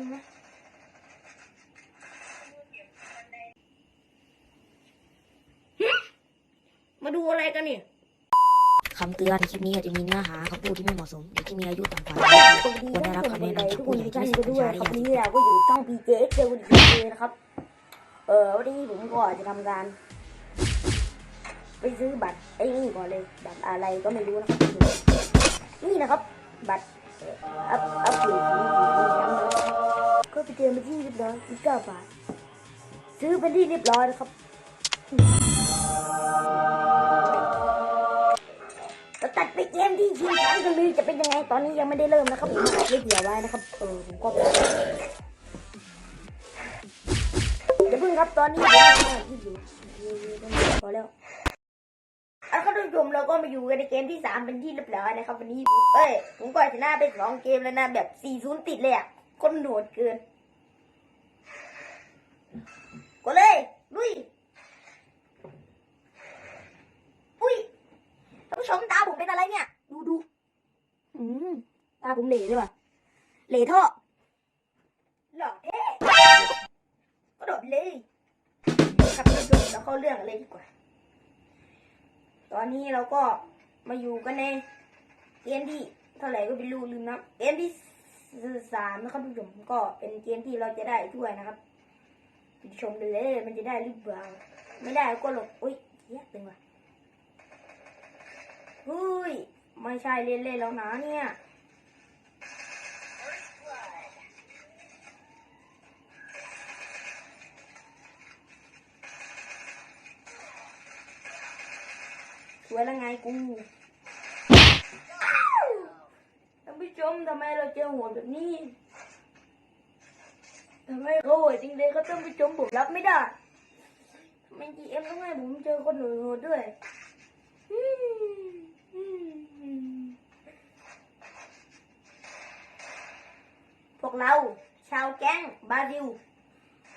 นึงนะหึมาดูอะไรกันเนี่ยคำเตือนคลิปนี้อาจจะมีเนื้อหาคำพูดที่ไม่เหมาะสมเด็กที่มีอายุต่ำกว่าควรได้รับคำแนะนำจากทุกคผู้นใหญ่ทุกที่ท่านไม่ก็สด้วยนครับใจวันนี้เราก็อยู่ช่อง PJ X เจอวันดีนะครับ เออวันนี้ผมก็จะทำการไปซื้อบัตรไอ้นี่ก่อนเลยบัตรอะไรก็ไม่รู้นะครับ นี่นะครับ บัตรเอ่ออัพอัพเดทสีสีแชมป์ นะครับก็ไปเจอมาที่เรียบร้อยสิบเก้าบาท ซื้อเป็นที่เรียบร้อยนะครับเราตัดไปเกมที่ชิงแชมป์กันเลยจะเป็นยังไงตอนนี้ยังไม่ได้เริ่มนะครับผมไม่เกี่ยวไว้นะครับเออผมก็เดี๋ยวเพิ่งครับตอนนี้ที่อยู่พอแล้วเอาครับท่านผู้ชมเราก็มาอยู่กันในเกมที่สามเป็นที่เรียบร้อยนะครับวันนี้เอ้ยผมก็ชนะไปสองเกมแล้วนะแบบสี่ศูนย์ติดเลยอะคนมันโหดเกินก็เลยลุยอุ้ย ท่านผู้ชมตาผมเป็นอะไรเนี่ย ดูดูอืมตาผม เหล่ด้วยป่ะเหล่ท่อหล่อเท่ก็โดดเลยครับท่านผู้ชมเราเข้าเรื่องกันเลยดีกว่า ตอนนี้เราก็มาอยู่กันในเกมที่เท่าไหร่ก็ไม่รู้ลืมนะเกมที่สามนะครับท่านผู้ชมก็เป็นเกมที่เราจะได้ถ้วยนะครับไปชมเลยมันจะได้หรือเปล่าไม่ได้ก็หลบอุ้ยเหี้ยเป็นว่ะเฮ้ยไม่ใช่เล่นเล่นๆแล้วนะเนี่ย วยแล้วไงกูท่านผู้ชมทำไมเราเจอหัวแบบนี้ทำไมเขาโหดจริงเลยก็ท่านผู้ชมผมรับไม่ได้ทำไมจีเอ็มต้องให้ผมเจอคนโหดๆด้วยพวกเรา ชาวแก๊งบาซิล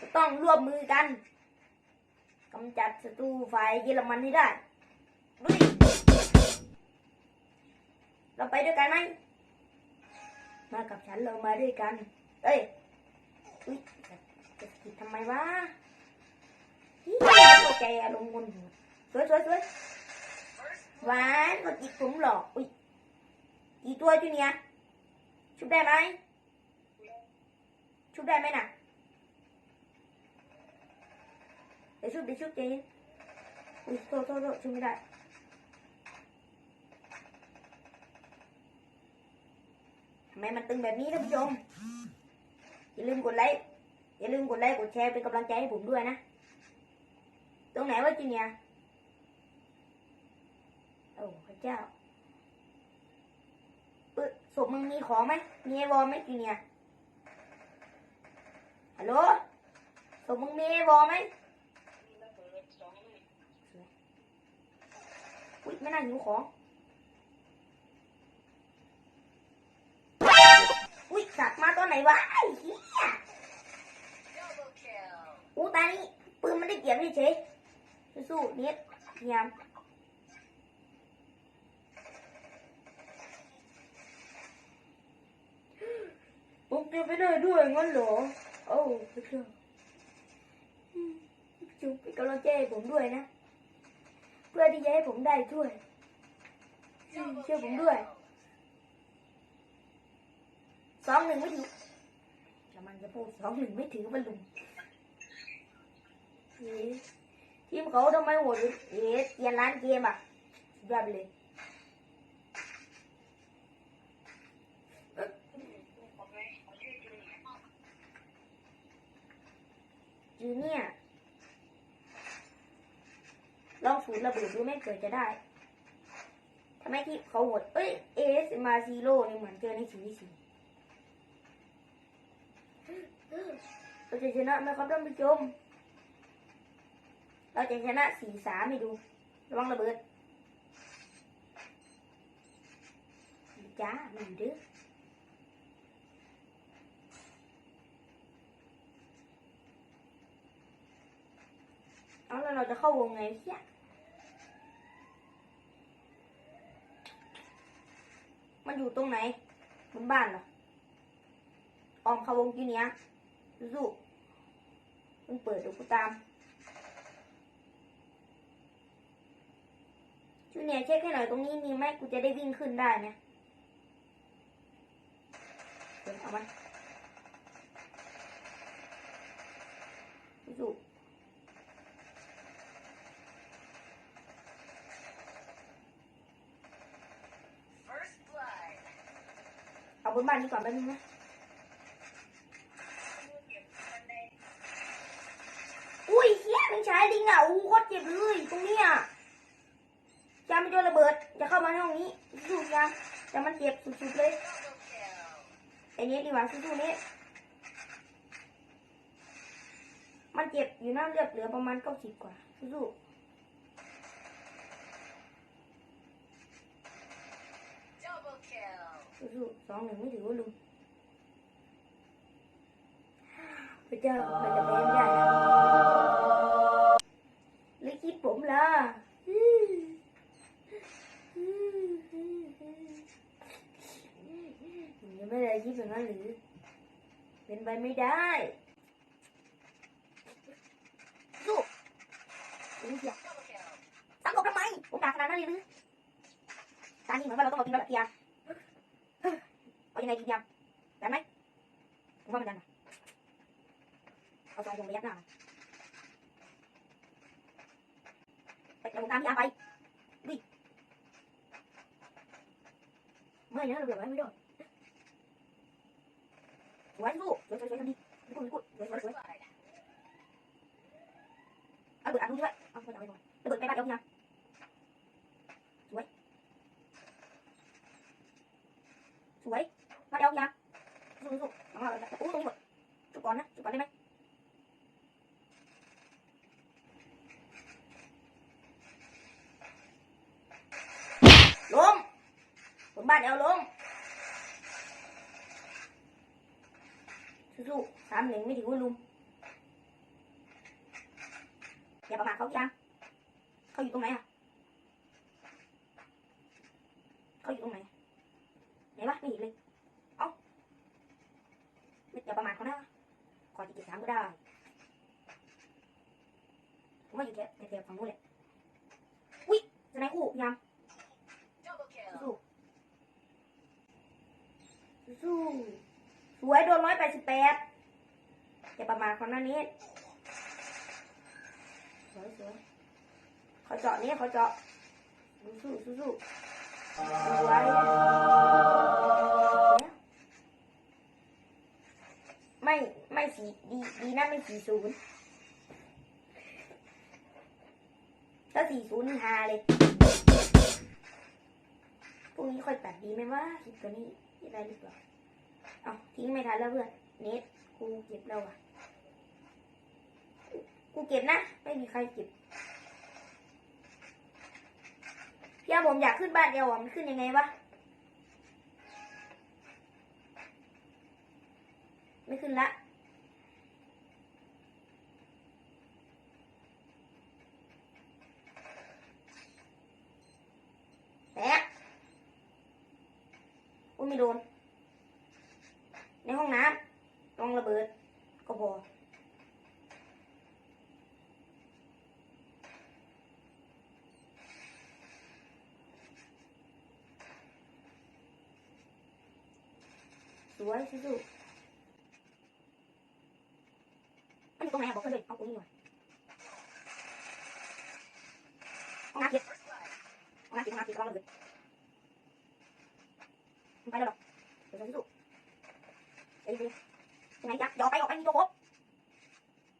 จะต้องร่วมมือกันกำจัดศัตรูฝ่ายเยอรมันให้ได้ เราไปด้วยกันไหมมากับฉันเรามาด้วยกัน เอ้ยอุ๊ยจะจะผิดทำไมวะนี่เข้าใจอารมณ์คนหัวสวยสวยสวยหวานกดจิกผมหรอกอุ้ยกี่ตัวจูเนี่ยชุบได้ไหมชุบได้ไหมน่ะเดี๋ยวชุบเดี๋ยวชุบเจนอุ้ยโทษโทษโทษชุบไม่ได้ทำไมมันตึงแบบนี้ท่านผู้ชม อย่าลืมกดไลค์ อย่าลืมกดไลค์ กดแชร์เป็นกำลังใจให้ผมด้วยนะ ตรงไหนวะจูเนียโอ้พระเจ้าเออศพมึงมีของไหมมีไอวอลไหมจีเนียฮัลโหลศพมึงมีไอวอลไหมอุ้ยไม่น่าหิวของ สัตว์มาตัวไหนวะไอ้เหี้ยอู้ตานี่ปืนมันได้เกียบเฉยๆสู้ๆเน็ตพยายามผมเก็บไปได้ด้วยงั้นเหรอโอ้พระเจ้าอืมจุ๊บเป็นกำลังใจให้ผมด้วยนะ เพื่อที่จะให้ผมได้ช่วยอืมช่วยผมด้วยสองหนึ่งไม่ถือจะ มันจะพูดสองหนึ่งไม่ถือมันลุงเอ๊ะทีมเขาทำไมโหดเอ๊ะเกียนร้านเกมอะยอดเลยจีเนียลองสูตระเบิดดูไม่เกิดจะได้ทำไมที่เขาโหดเอ้ยเอสมาซีโร่เนี่ยเหมือนเจอในสีสี เราจะชนะไหมครับท่านผู้ชม เราจะชนะสี่สามให้ดู ระวังระเบิดจ้าไมันดื้อเอาแล้วเราจะเข้าวงไงเฮียมันอยู่ตรงไหนบนบ้านเหรอ ออมเขาวงกีเนี้ยสู้มึงเปิดดูกูตามจูเนียเช็คให้หน่อยตรงนี้มีไหมกูจะได้วิ่งขึ้นได้ไหมเดี๋ยเอามันสู้เอาบนบ้านนี้ก่อนแป๊บนึงนะ อุ้ยเฮียมันใช้ ลิงอะอู้โคตรเจ็บเลยตรงเนี้ยจามไปโดนระเบิด จะเข้ามาในห้องนี้สู้ๆยามแต่มันเจ็บสุดๆเลยไอ้เนี้ยดีกว่าสู้ๆเนี้ยมันเจ็บอยู่น้ำเลือดเหลือประมาณเก้าสิบกว่าสู้ๆสู้ๆสองหนึ่งไม่ถือว่าลุงพระเจ้ามันจะแพ้ไม่ได้นะ หรือคิดผมล่ะ ยังไม่ได้คิดแบนั้นหรือ เป็นไปไม่ได้สู้ถึงเสียสังกบทำไมผมด่าขนาดนั้นเลยหรือการนี้เหมือนว่าเราต้องเอาจริงแล้วแบบเทียมเอายังไงดีเทียมได้ไหมผมว่ามันดันนะเอาซองวงระยะหน้าไปเดี๋ยวผมตามพี่อาไปวิ่งไม่นะเราเดี๋ยวไว้ไม่ได้สวยเอาเบิดอ่านดูด้วยเอาเบิดเอไปก่รู้ ยวพี่นะสวยสวยบ้านเดี๋ยวพี่นะสู้สู้เอามาโอ้ตรงนี้หมดจุดก่อนนะจุดก่อนได้ไหม ล้มบนบ้านเอวล้ม สู้ๆสามหนึ่งไม่ถึงว่าลุมอย่าประมาทเขาจังเขาอยู่ตรงไหนอะเขาอยู่ตรงไหนไหนวะไม่เห็นเลยเอ้าอย่าประมาทเขานะขอจะเก็บสามก็ได้ผมว่าอยู่แถวแถวฝั่งนู้นแหละอุ้ยจะไหนคู่ยามสู้สู้ สวยโดนร้อยแปดสิบแปดอย่าประมาทคนนั้นนี้สวยสวยเขาเจาะนี้เขาเจาะสู้สู้สู้สวยไม่ไม่สีดีดีนะไม่สีศูนย์ถ้าสี่ศูนย์ฮาเลยพรุ่งนี้ค่อยตัดดีไหมว่าคลิปตัวนี้ยังไงดีกว่า เอาทิ้งไม่ทันแล้วเพื่อนเน็ตกูเก็บแล้วอะกูเก็บนะ ไม่มีใครเก็บพี่อาผมอยากขึ้นบ้านเดียวอะมันขึ้นยังไงวะ ไม่ขึ้นละแตะอุ้ยไม่โดน ห้องน้ำลองระเบิด ก็พอสวยสู้ๆมันอยู่ตรงไหนอะบอกเพื่อนเลยเอาตรงนี้ก่อนห้องน้ำเก็บห้องน้ำเก็บห้องน้ำเก็บลองระเบิดไปแล้วหรอกเดี๋ยสู้เอ้ ยเอ้ยยังไงจ๊ะอย่าออกไปออกไปมีตัวครบ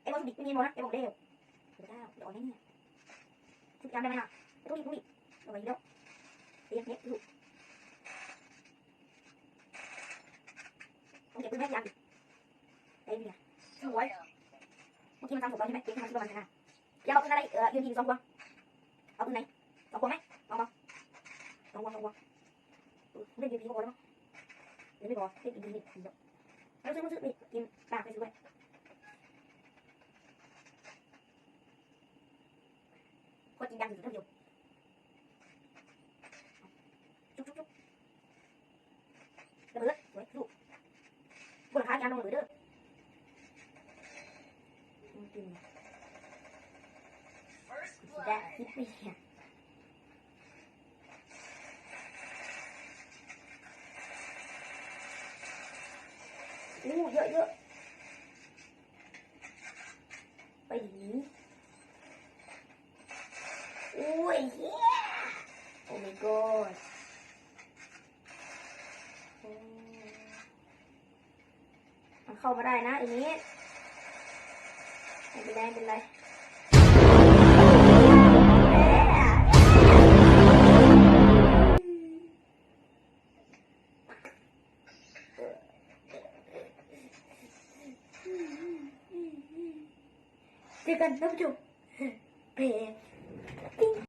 ไอ้บอลสุดิไม่มีโมนะไอ้บอกเร็วเดี๋ยวได้เดี๋ยวออกแน่เนี่ยชุดจำได้ไหมล่ะไอ้ตัวนี้ตัวนี้เอาไปเดี๋ยวเดี๋ยวเนี้ยสู้ต้องเก็บปืนแม่ยังไอ้เนี่ยสวยเมื่อกี้มันทำผมเราใช่ไหมเก็บมันที่ประมาณนั้นอย่าเอาปืนอะไรเออยืนยิงสองพวงเอาปืนไหนสองพวงไหมเอามาสองพวงสองพวงเล่นยืนยิงก็พอแล้วมั้งเดี๋ยวไม่พอเล่นอีกนิดนิดเดียว nói chung một chút bị tìm vào cái gì vậy con chim đang dùng rất nhiều. Chúc. chút chút cái bớt với dụ con khá ăn đâu mà bớt được tìm ra tiếp đi อย่างนี้อุ้ยเฮ้ยโอ้ my god โอ้มันเข้ามาได้นะอันนี้ไม่เป็นไรไม่เป็นไร เจ